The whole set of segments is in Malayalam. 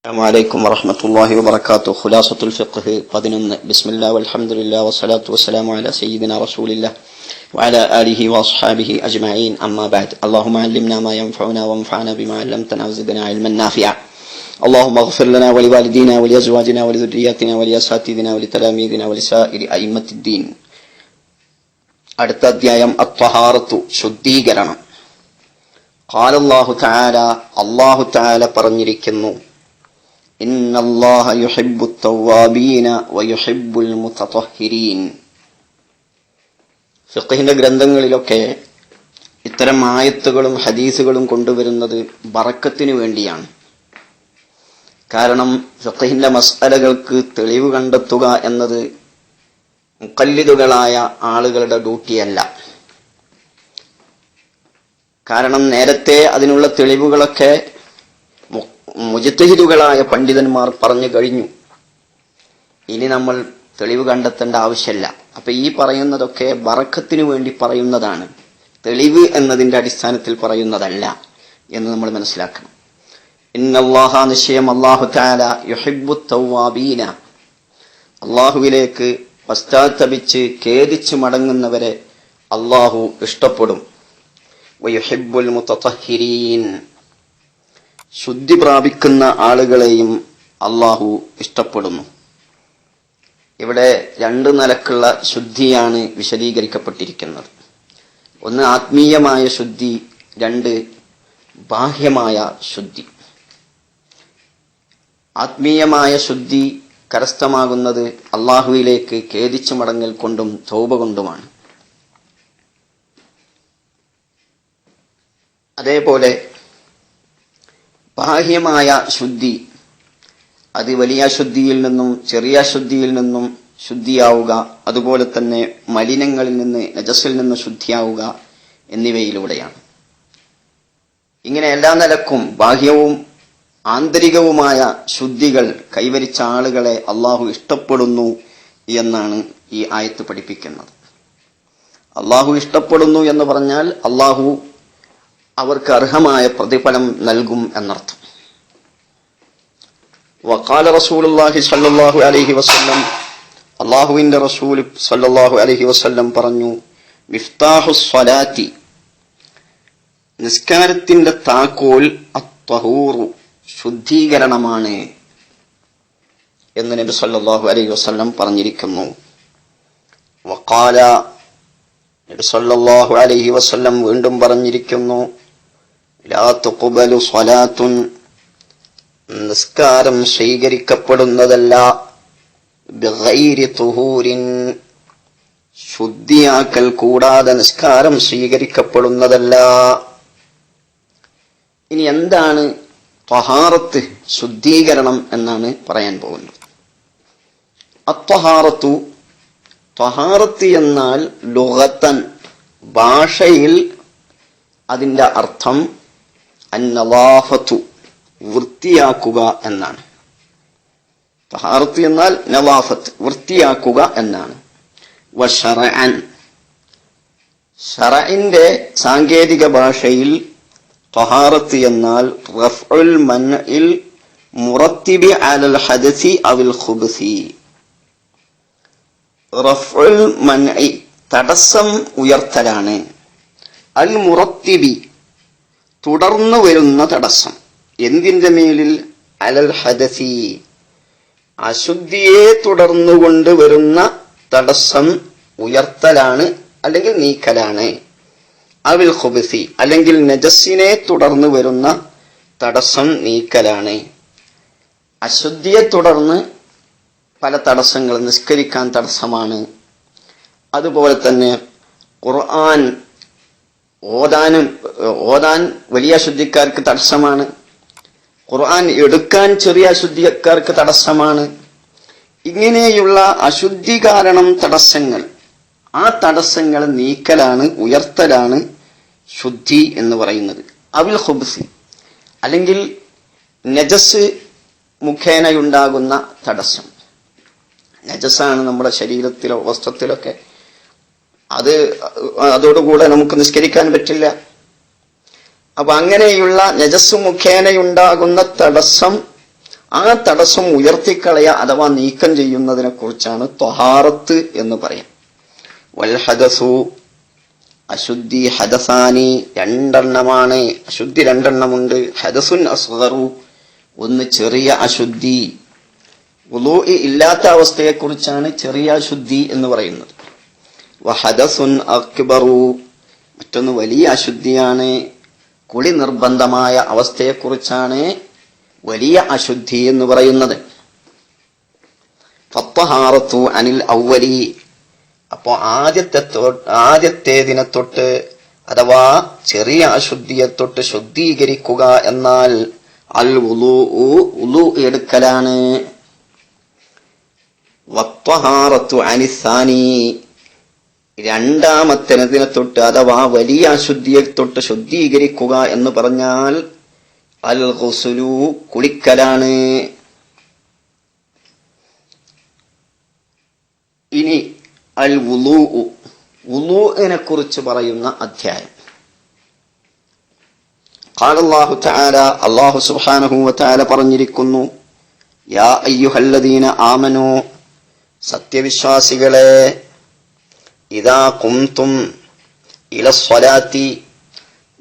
السلام عليكم ورحمة الله وبركاته خلاصة الفقه പതിനൊന്ന് بسم الله والحمد لله والصلاة والسلام على سيدنا رسول الله وعلى آله وأصحابه أجمعين أما بعد اللهم علمنا ما ينفعنا وانفعنا بما علمتنا وزدنا علما نافعا اللهم اغفر لنا ولوالدينا ولأزواجنا ولذرياتنا ولأساتذنا ولتلاميذنا ولسائر أئمة الدين അടുത്ത അധ്യായം അത്വഹാറത്തു ശുദ്ധീകരണം قال الله تعالى അള്ളാഹു تعالى പറഞ്ഞിരിക്കുന്നു إن الله يحب التوابين ويحب المتطهرين ഫിഖഹിന്റെ ഗ്രന്ഥങ്ങളിലൊക്കെ ഇത്തരം ആയത്തുകളും ഹദീസുകളും കൊണ്ടുവരുന്നത് ബറക്കത്തിനു വേണ്ടിയാണ് കാരണം ഫിഖഹിന്റെ മസ്അലകൾക്ക് തെളിവ് കണ്ടെത്തുക എന്നത് മുക്കല്ലിദുകളായ ആളുകളുടെ ഡ്യൂട്ടിയല്ല കാരണം നേരത്തെ അതിനുള്ള തെളിവുകളൊക്കെ മു- മുജിത്തഹിദുകളായ പണ്ഡിതന്മാർ പറഞ്ഞു കഴിഞ്ഞു. ഇനി നമ്മൾ തെളിവ് കണ്ടെത്തേണ്ട ആവശ്യമില്ല അപ്പൊ ഈ പറയുന്നതൊക്കെ ബറക്കത്തിനു വേണ്ടി പറയുന്നതാണ്. തെളിവ് എന്നതിന്റെ അടിസ്ഥാനത്തിൽ പറയുന്നതല്ല എന്ന് നമ്മൾ മനസ്സിലാക്കണം. ഇന്നല്ലാഹ നിശ്ചയം അള്ളാഹു താല യുഹിബു തൗവാബീന അള്ളാഹുവിലേക്ക് പശ്ചാത്തപിച്ച് ഖേദിച്ച് മടങ്ങുന്നവരെ അള്ളാഹു ഇഷ്ടപ്പെടും. വയുഹിബ്ബുൽ മുത്തഹിരീൻ. ശുദ്ധി പ്രാപിക്കുന്ന ആളുകളെയും അള്ളാഹു ഇഷ്ടപ്പെടുന്നു. ഇവിടെ രണ്ട് നിലക്കുള്ള ശുദ്ധിയാണ് വിശദീകരിക്കപ്പെട്ടിരിക്കുന്നത്. ഒന്ന് ആത്മീയമായ ശുദ്ധി രണ്ട് ബാഹ്യമായ ശുദ്ധി. ആത്മീയമായ ശുദ്ധി കരസ്ഥമാകുന്നത് അള്ളാഹുവിലേക്ക് ഖേദിച്ചു മടങ്ങൽ കൊണ്ടും തോപ കൊണ്ടുമാണ്. അതേപോലെ ബാഹ്യമായ ശുദ്ധി. അത് വലിയ ശുദ്ധിയിൽ നിന്നും ചെറിയ ശുദ്ധിയിൽ നിന്നും ശുദ്ധിയാവുക അതുപോലെ തന്നെ മലിനങ്ങളിൽ നിന്ന് രജസ്സിൽ നിന്ന് ശുദ്ധിയാവുക എന്നിവയിലൂടെയാണ്. ഇങ്ങനെ എല്ലാ നിലക്കും ബാഹ്യവും ആന്തരികവുമായ ശുദ്ധികൾ കൈവരിച്ച ആളുകളെ അള്ളാഹു ഇഷ്ടപ്പെടുന്നു എന്നാണ് ഈ ആയത്ത് പഠിപ്പിക്കുന്നത്. അള്ളാഹു ഇഷ്ടപ്പെടുന്നു എന്ന് പറഞ്ഞാൽ അള്ളാഹു അവർക്ക് അർഹമായ പ്രതിഫലം നൽകും എന്നർത്ഥം. വക്കാല റസൂലുള്ളാഹി സ്വല്ലല്ലാഹു അലൈഹി വസല്ലം അള്ളാഹുവിന്റെ റസൂൽ സ്വല്ലല്ലാഹു അലൈഹി വസല്ലം പറഞ്ഞു മിഫ്താഹു സ്വലാത്തി. നിസ്കാരത്തിന്റെ താക്കോൽ അത്വഹൂറു ശുദ്ധീകരണമാണ് എന്ന് നബി സല്ലല്ലാഹു അലൈഹി വസല്ലം പറഞ്ഞിരിക്കുന്നു. വക്കാല നബി സല്ലല്ലാഹു അലൈഹി വസല്ലം വീണ്ടും പറഞ്ഞിരിക്കുന്നു സ്വലാത്തുൻ. നിസ്കാരം സ്വീകരിക്കപ്പെടുന്നതല്ല. ശുദ്ധിയാക്കൽ കൂടാതെ നിസ്കാരം സ്വീകരിക്കപ്പെടുന്നതല്ല. ഇനി എന്താണ് ത്വഹാറത്ത് ശുദ്ധീകരണം എന്നാണ് പറയാൻ പോകുന്നത്. അത്വഹാറത്തു ത്വഹാറത്ത് എന്നാൽ ലുഹത്തൻ ഭാഷയിൽ അതിന്റെ അർത്ഥം അന്നവാഫത്തു വൃത്തിയാക്കുക എന്നാണ്. തഹാറത്ത് എന്നാൽ നവാഫത്ത് വൃത്തിയാക്കുക എന്നാണ്. വഷറഅൻ ഷറഇന്റെ സാങ്കേതിക ഭാഷയിൽ തഹാറത്ത് എന്നാൽ റഫ്ഉൽ മൻഇൽ മുറത്തിബി അലൽ ഹദസി അവിൽ ഖുബ്സി. റഫ്ഉൽ മൻഇ തടസ്സം ഉയർത്തലാണ്. അൽ മുറത്തിബി തുടർന്നു വരുന്ന തടസ്സം. എന്തിന്റെ മേലിൽ? അലൽ ഹദസി. അശുദ്ധിയെ തുടർന്നുകൊണ്ട് വരുന്ന തടസ്സം ഉയർത്തലാണ് അല്ലെങ്കിൽ നീക്കലാണ്. അവിൽ ഖുബസി അല്ലെങ്കിൽ നജസ്സിനെ തുടർന്ന് വരുന്ന തടസ്സം നീക്കലാണ്. അശുദ്ധിയെ തുടർന്ന് പല തടസ്സങ്ങൾ നിഷ്കരിക്കാൻ തടസ്സമാണ്. അതുപോലെ തന്നെ ഖുർആൻ ഓതാനും ഓതാൻ വലിയ അശുദ്ധിക്കാർക്ക് തടസ്സമാണ്. ഖുർആൻ എടുക്കാൻ ചെറിയ അശുദ്ധിക്കാർക്ക് തടസ്സമാണ്. ഇങ്ങനെയുള്ള അശുദ്ധി കാരണം തടസ്സങ്ങൾ ആ തടസ്സങ്ങൾ നീക്കലാണ് ഉയർത്തലാണ് ശുദ്ധി എന്ന് പറയുന്നത്. അവിൽ ഹുബ്സി അല്ലെങ്കിൽ നജസ് മുഖേനയുണ്ടാകുന്ന തടസ്സം. നജസ്സാണ് നമ്മുടെ ശരീരത്തിലോ വസ്ത്രത്തിലൊക്കെ അത് അതോടുകൂടെ നമുക്ക് നിസ്കരിക്കാൻ പറ്റില്ല. അപ്പൊ അങ്ങനെയുള്ള നജസ് മുഖേനയുണ്ടാകുന്ന തടസ്സം ആ തടസ്സം ഉയർത്തിക്കളയ അഥവാ നീക്കം ചെയ്യുന്നതിനെ കുറിച്ചാണ് ത്വഹാറത്ത് എന്ന് പറയാം. വൽഹദസു അശുദ്ധി ഹദസാനി രണ്ടെണ്ണമാണ്. അശുദ്ധി രണ്ടെണ്ണമുണ്ട്. ഹദസുൻ അസ്ഗറു ഒന്ന് ചെറിയ അശുദ്ധി. ഉലൂ ഇല്ലാത്ത അവസ്ഥയെക്കുറിച്ചാണ് ചെറിയ അശുദ്ധി എന്ന് പറയുന്നത്. വഹദസുൻ അക്ബറു. മറ്റൊന്ന് വലിയ അശുദ്ധിയാണ്. കുളി നിർബന്ധമായ അവസ്ഥയെക്കുറിച്ചാണ് വലിയ അശുദ്ധി എന്ന് പറയുന്നത്. ഫത്തഹാറത്തു അനിൽ ഔവലി. അപ്പോ ആദ്യത്തെ ആദ്യത്തെ ആദ്യത്തേതിനെ തൊട്ട് അഥവാ ചെറിയ അശുദ്ധിയെ തൊട്ട് ശുദ്ധീകരിക്കുക എന്നാൽ അൽ ഉലു ഉലു എടുക്കലാണ്. വത്വഹാറത്തു അനിസാനി. രണ്ടാമത്തെ രണ്ടാമത്തനതിനെ തൊട്ട് അഥവാ വലിയ അശുദ്ധിയെ തൊട്ട് ശുദ്ധീകരിക്കുക എന്ന് പറഞ്ഞാൽ അൽ ഹുസുലു കുളിക്കലാണ്. ഇനി അൽ ഉലൂ ഉലൂനെ കുറിച്ച് പറയുന്ന അധ്യായം. കാലല്ലാഹു താര അള്ളാഹു സുഹാനഹു താര പറഞ്ഞിരിക്കുന്നു യാ അയ്യുഹല്ലദീന ആമനോ സത്യവിശ്വാസികളെ ഇതാ കുംതും ഇളസ്വലാത്തി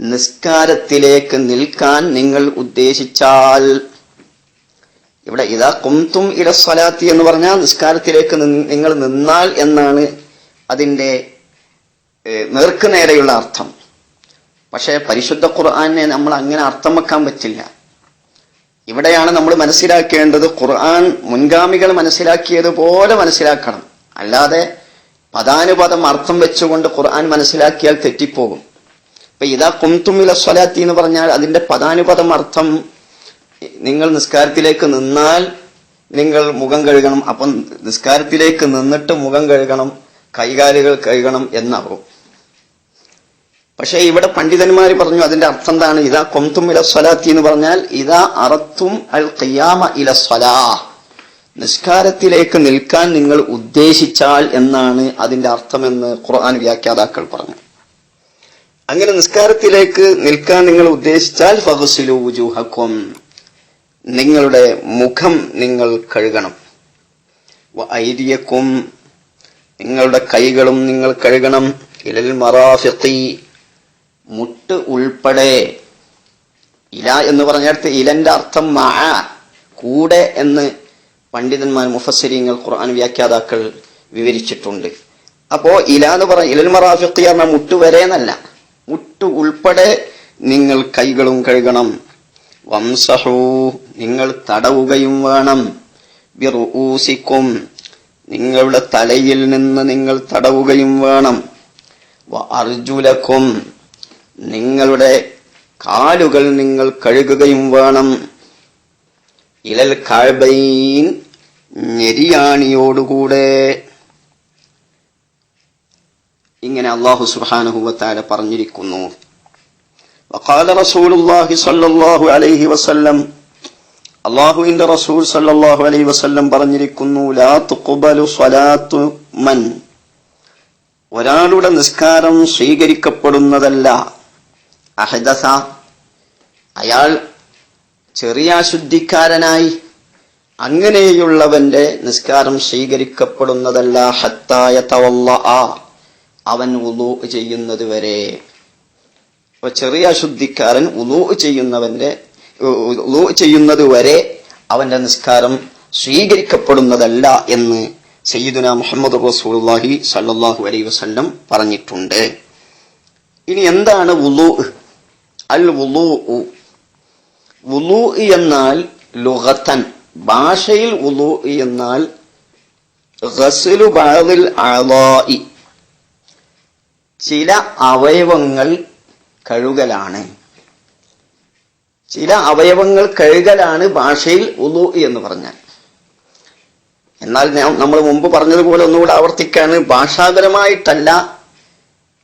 നിസ്കാരത്തിലേക്ക് നിൽക്കാൻ നിങ്ങൾ ഉദ്ദേശിച്ചാൽ ഇവിടെ ഇതാ കുംതും ഇലസ്വലാത്തി എന്ന് പറഞ്ഞാൽ നിസ്കാരത്തിലേക്ക് നിങ്ങൾ നിന്നാൽ എന്നാണ് അതിന്റെ നേർക്ക് നേരെയുള്ള അർത്ഥം. പക്ഷേ പരിശുദ്ധ ഖുർആാനെ നമ്മൾ അങ്ങനെ അർത്ഥം വെക്കാൻ പറ്റില്ല. ഇവിടെയാണ് നമ്മൾ മനസ്സിലാക്കേണ്ടത് ഖുർആൻ മുൻഗാമികൾ മനസ്സിലാക്കിയതുപോലെ മനസ്സിലാക്കണം. അല്ലാതെ പദാനുപദം അർത്ഥം വെച്ചുകൊണ്ട് ഖുർആൻ മനസ്സിലാക്കിയാൽ തെറ്റിപ്പോകും. ഇപ്പൊ ഇതാ കുംതുമില സ്വലാത്തി എന്ന് പറഞ്ഞാൽ അതിന്റെ പദാനുപദം അർത്ഥം നിങ്ങൾ നിസ്കാരത്തിലേക്ക് നിന്നാൽ നിങ്ങൾ മുഖം കഴുകണം. അപ്പം നിസ്കാരത്തിലേക്ക് നിന്നിട്ട് മുഖം കഴുകണം കൈകാലുകൾ കഴുകണം എന്നാവും. പക്ഷേ ഇവിടെ പണ്ഡിതന്മാർ പറഞ്ഞു അതിന്റെ അർത്ഥം എന്താണ്? ഇതാ കൊന്തും ഇല സ്വലാത്തി എന്ന് പറഞ്ഞാൽ ഇതാ അറത്തും അൽ ഖിയാമ ഇല സ്വലാ. നിസ്കാരത്തിലേക്ക് നിൽക്കാൻ നിങ്ങൾ ഉദ്ദേശിച്ചാൽ എന്നാണ് അതിന്റെ അർത്ഥമെന്ന് ഖുർആൻ വ്യാഖ്യാതാക്കൾ പറഞ്ഞു. അങ്ങനെ നിസ്കാരത്തിലേക്ക് നിൽക്കാൻ നിങ്ങൾ ഉദ്ദേശിച്ചാൽ ഫഹുസിലൂജുഹക്കും നിങ്ങളുടെ മുഖം നിങ്ങൾ കഴുകണം. ഐര്യക്കും. നിങ്ങളുടെ കൈകളും നിങ്ങൾ കഴുകണം. ഇലൽ മറാഫിത്തി മുട്ട് ഉൾപ്പെടെ. ഇല എന്ന് പറഞ്ഞിടത്ത് ഇലന്റെ അർത്ഥം മഴ കൂടെ എന്ന് പണ്ഡിതന്മാർ മുഫസ്സിരിങ്ങൾ ഖുർആൻ വ്യാഖ്യാതാക്കൾ വിവരിച്ചിട്ടുണ്ട്. അപ്പോ ഇല എന്ന് പറഞ്ഞ ഇലൽ മറാഫിഖി പറഞ്ഞ മുട്ട് വരെ എന്നല്ല മുട്ടു ഉൾപ്പെടെ നിങ്ങൾ കൈകളും കഴുകണം. വംസഹു നിങ്ങൾ തടവുകയും വേണം. ബിറുഊസിക്കും നിങ്ങളുടെ തലയിൽ നിന്ന് നിങ്ങൾ തടവുകയും വേണം. അർജുലക്കും നിങ്ങളുടെ കാലുകൾ നിങ്ങൾ കഴുകുകയും വേണം. ഇലൽ കാഴ്ബൈൻ ഞെരിയാണിയോടുകൂടെ ഇങ്ങനെ അള്ളാഹു സുബാനുഹുവത്താല പറഞ്ഞിരിക്കുന്നു وقال رسول الله صلى الله عليه وسلم അള്ളാഹുവിന്റെ റസൂൽ സല്ലല്ലാഹു അലൈഹി വസല്ലം പറഞ്ഞിരിക്കുന്നു ലാ തുഖ്ബലു സ്വലാത്തു മൻ ഒരാളുടെ നിസ്കാരം സ്വീകരിക്കപ്പെടുന്നതല്ല അഹദസ അയാൾ ചെറിയ അശുദ്ധിക്കാരനായി അങ്ങനെയുള്ളവന്റെ നിസ്കാരം സ്വീകരിക്കപ്പെടുന്നതല്ല ഹത്തായ തവല്ല അവൻ ഉലു ചെയ്യുന്നത് വരെ. ചെറിയ അശുദ്ധിക്കാരൻ ഉലു ചെയ്യുന്നവന്റെ ഉലു ചെയ്യുന്നത് വരെ അവന്റെ നിസ്കാരം സ്വീകരിക്കപ്പെടുന്നതല്ല എന്ന് സയ്യിദുന മുഹമ്മദ് റസൂലുള്ളാഹി സല്ലാഹു അലൈ വസല്ലം പറഞ്ഞിട്ടുണ്ട്. ഇനി എന്താണ് വുളു? അൽ വുളു വുളു എന്നാൽ ലുഗത്തൻ ഭാഷയിൽ ഉദു എന്നാൽ റസലു ബാദിൽ അളാഇ. ചില അവയവങ്ങൾ കഴുകലാണ്. ചില അവയവങ്ങൾ കഴുകലാണ് ഭാഷയിൽ ഉദു എന്ന് പറഞ്ഞാൽ. എന്നാൽ നമ്മൾ മുമ്പ് പറഞ്ഞതുപോലെ ഒന്നുകൂടെ ആവർത്തിക്കാണ്. ഭാഷാപരമായിട്ടല്ല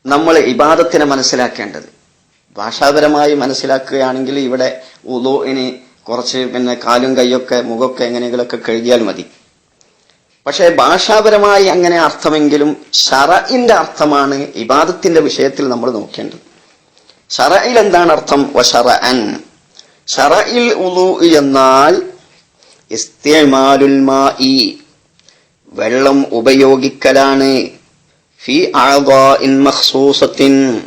നമ്മൾ ഇബാദത്തിനെ മനസ്സിലാക്കേണ്ടത്. ഭാഷാപരമായി മനസ്സിലാക്കുകയാണെങ്കിൽ ഇവിടെ ഉലുവിന് കുറച്ച് പിന്നെ കാലും കൈയൊക്കെ മുഖമൊക്കെ എങ്ങനെയെങ്കിലുമൊക്കെ കഴുകിയാൽ മതി. പക്ഷേ ഭാഷാപരമായി അങ്ങനെ അർത്ഥമെങ്കിലും ഷറഇന്റെ അർത്ഥമാണ് ഇബാദത്തിന്റെ വിഷയത്തിൽ നമ്മൾ നോക്കേണ്ടത്. ഷറയിൽ എന്താണ് അർത്ഥം? വഷറഅൻ ഷറയിൽ ഉളു എന്നാൽ വെള്ളം ഉപയോഗിക്കലാണ്. ഫി മഖ്സൂസത്തിൻ.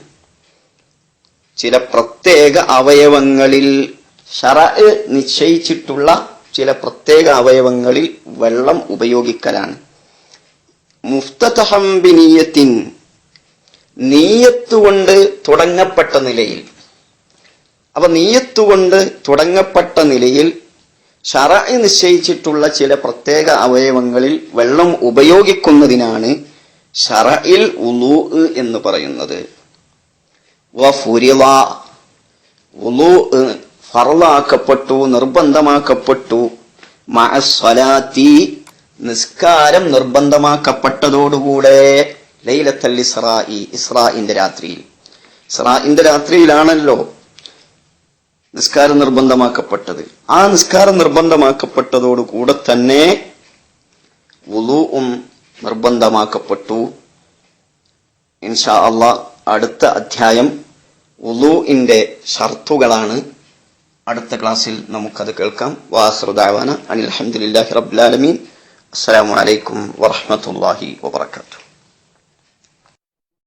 ചില പ്രത്യേക അവയവങ്ങളിൽ ഷറ നിശ്ചയിച്ചിട്ടുള്ള ചില പ്രത്യേക അവയവങ്ങളിൽ വെള്ളം ഉപയോഗിക്കലാണ്. മുഫ്തഹംബിനീയത്തിൻ നീയത്തുകൊണ്ട് തുടങ്ങപ്പെട്ട നിലയിൽ. അപ്പൊ നീയത്തുകൊണ്ട് തുടങ്ങപ്പെട്ട നിലയിൽ ഷറ നിശ്ചയിച്ചിട്ടുള്ള ചില പ്രത്യേക അവയവങ്ങളിൽ വെള്ളം ഉപയോഗിക്കുന്നതിനാണ് ഷറയിൽ ഉലൂ എന്ന് പറയുന്നത്. ഫറലാക്കപ്പെട്ടു നിർബന്ധമാക്കപ്പെട്ടു. മഅസ്വലാത്തി നിസ്കാരം നിർബന്ധമാക്കപ്പെട്ടതോടുകൂടെ ലൈലത്തൽ ഇസ്രായി ഇസ്രായിന്റെ രാത്രിയിൽ. ഇസ്രായിന്റെ രാത്രിയിലാണല്ലോ നിസ്കാരം നിർബന്ധമാക്കപ്പെട്ടത്. ആ നിസ്കാരം നിർബന്ധമാക്കപ്പെട്ടതോടുകൂടെ തന്നെ വുളുവും നിർബന്ധമാക്കപ്പെട്ടു. ഇൻഷാ അള്ളാ അടുത്ത അധ്യായം ഉലൂഇന്റെ ഷർത്തുകളാണ്. അടുത്ത ക്ലാസ്സിൽ നമുക്കത് കേൾക്കാം. വാഹൃദാവാന അനിൽ അഹമ്മദില്ലാഹി റബ്ബുലാലമീൻ അസ്സാം വലൈക്കും വറഹ്മത്തുള്ളാഹി വബറകാതുഹു.